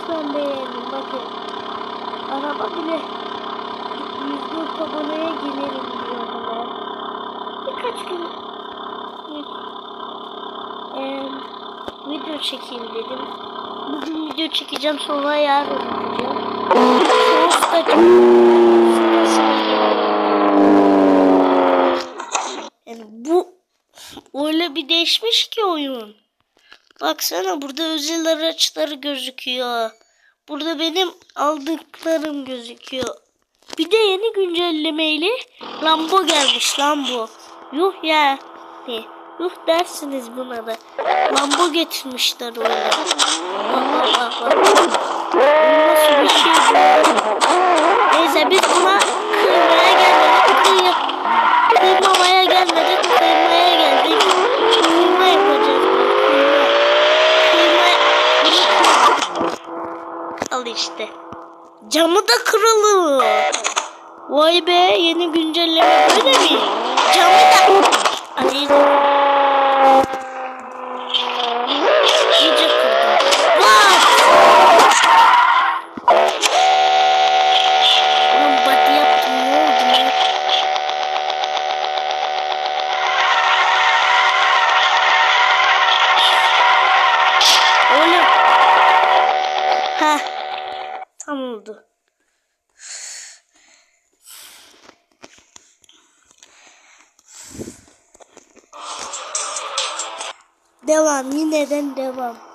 lütfen beğenin bakın. Araba bile 104 aboneye girerim diyor hemen. Birkaç gün Eee, video çekeyim dedim. Bugün video çekeceğim sonra yarın da yani bu öyle bir değişmiş ki oyun. Baksana burada özel araçları gözüküyor. Burada benim aldıklarım gözüküyor. Bir de yeni güncellemeyle Lambo gelmiş Lambo. Yuh ya. Ne? Yuh dersiniz buna da. Lambo getirmişler oraya. Bak bak bak Nasıl bir şey bu? İşte. Camı da kırılır. Vay be yeni güncelleme Devam yineden devam.